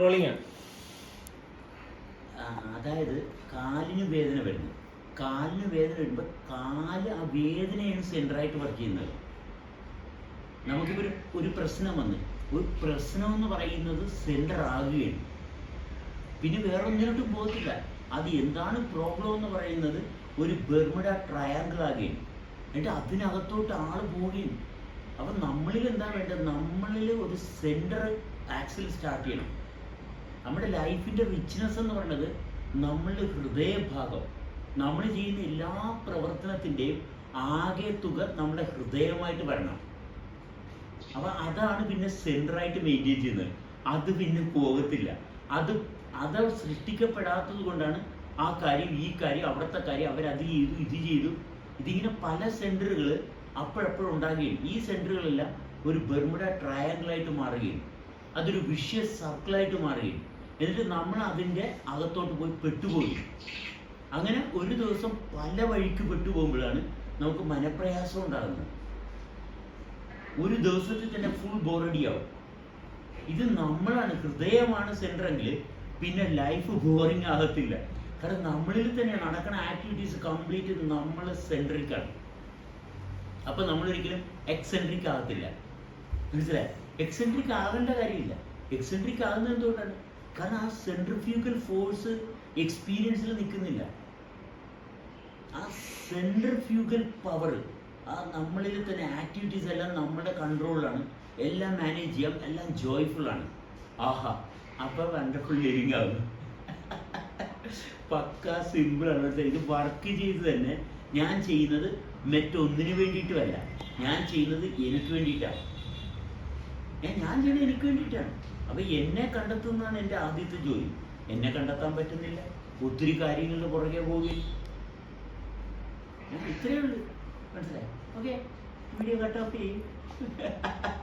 Rolling ആണ്. അതായത് കാലിന് വേദന വരുന്നു കാലിന് വേദന വരുമ്പോൾ കാൽ ആ വേദനയാണ് സെന്ററായിട്ട് വർക്ക് ചെയ്യുന്നത്. നമുക്കിപ്പോൾ ഒരു പ്രശ്നം വന്ന്. ഒരു പ്രശ്നം എന്ന് പറയുന്നത് സെന്റർ ആകുകയാണ്. പിന്നെ വേറെ ഒന്നിനോട്ടും പോകത്തില്ല. അത് എന്താണ് പ്രോബ്ലം എന്ന് പറയുന്നത് ഒരു ബെർമിഡ ട്രയാങ്കിൾ ആകുകയും എന്നിട്ട് അതിനകത്തോട്ട് ആൾ പോവുകയും അപ്പം നമ്മളിൽ എന്താ വേണ്ടത്? നമ്മളിൽ ഒരു സെന്റർ ആക്സിൽ സ്റ്റാർട്ട് ചെയ്യണം. നമ്മുടെ ലൈഫിന്റെ റിച്ച്നെസ് എന്ന് പറയുന്നത് നമ്മളുടെ ഹൃദയഭാഗം. നമ്മൾ ചെയ്യുന്ന എല്ലാ പ്രവർത്തനത്തിന്റെയും ആകെ തുക നമ്മുടെ ഹൃദയമായിട്ട് വരണം. അപ്പൊ അതാണ് പിന്നെ സെന്ററായിട്ട് മെയിന്റെയിൻ ചെയ്യുന്നത്. അത് പിന്നെ പോകത്തില്ല. അത് അത് സൃഷ്ടിക്കപ്പെടാത്തത് കൊണ്ടാണ് ആ കാര്യം ഈ കാര്യം അവിടുത്തെ കാര്യം അവരത് ചെയ്തു ഇത് ചെയ്തു. ഇതിങ്ങനെ പല സെന്ററുകൾ അപ്പോഴപ്പോഴും ഉണ്ടാകുകയും ഈ സെന്ററുകളെല്ലാം ഒരു ബെർമുഡ ട്രയാങ്കിളായിട്ട് മാറുകയും അതൊരു വിഷ്യസ് സർക്കിളായിട്ട് മാറുകയും എന്നിട്ട് നമ്മൾ അതിന്റെ അകത്തോട്ട് പോയി പെട്ടുപോയി. അങ്ങനെ ഒരു ദിവസം പല വഴിക്ക് പെട്ടുപോകുമ്പോഴാണ് നമുക്ക് മനപ്രയാസം ഉണ്ടാകുന്നത്. ഒരു ദിവസത്തിൽ തന്നെ ഫുൾ ബോറടിയാവും ഇത് നമ്മളാണ് ഹൃദയമാണ് സെന്റർ എങ്കിൽ പിന്നെ ലൈഫ് ബോറിങ് ആകത്തില്ല. കാരണം നമ്മളിൽ തന്നെ നടക്കുന്ന ആക്ടിവിറ്റീസ് കംപ്ലീറ്റ് നമ്മൾ സെൻട്രിക്കാണ് അപ്പൊ നമ്മളൊരിക്കലും എക്സെൻട്രിക് ആകത്തില്ല. മനസ്സിലായി? എക്സെൻട്രിക് ആകേണ്ട കാര്യമില്ല. എക്സെൻട്രിക് ആകുന്നത് എന്തുകൊണ്ടാണ്? കാരണം ആ സെൻട്രിഫ്യൂഗൽ ഫോഴ്സ് എക്സ്പീരിയൻസിൽ നിൽക്കുന്നില്ല ആ സെൻട്രിഫ്യൂഗൽ പവർ ആ നമ്മളിൽ തന്നെ ആക്ടിവിറ്റീസ് എല്ലാം നമ്മുടെ കൺട്രോളിലാണ് എല്ലാം മാനേജ് ചെയ്യാം എല്ലാം ജോയ്ഫുൾ ആണ്. ആഹാ അപ്പൊ വണ്ടർഫുൾ ലിവിങ് ആകും പക്ക മനസ്സിലായി. ഇത് വർക്ക് ചെയ്ത് തന്നെ ഞാൻ ചെയ്യുന്നത് മറ്റൊന്നിനു വേണ്ടിയിട്ടുമല്ല ഞാൻ ചെയ്യുന്നത് എനിക്ക് വേണ്ടിയിട്ടാണ്. ഞാൻ ചെയ്ത് എനിക്ക് വേണ്ടിയിട്ടാണ്. അപ്പൊ എന്നെ കണ്ടെത്തുന്നതാണ് എന്റെ ആദ്യത്തെ ജോലി. എന്നെ കണ്ടെത്താൻ പറ്റുന്നില്ല. ഒത്തിരി കാര്യങ്ങളുടെ പുറകെ പോവുകയും. ഇത്രയേ ഉള്ളൂ. മനസ്സിലായി? ഓക്കെ വീഡിയോ കട്ട് ഓഫ് ചെയ്യും.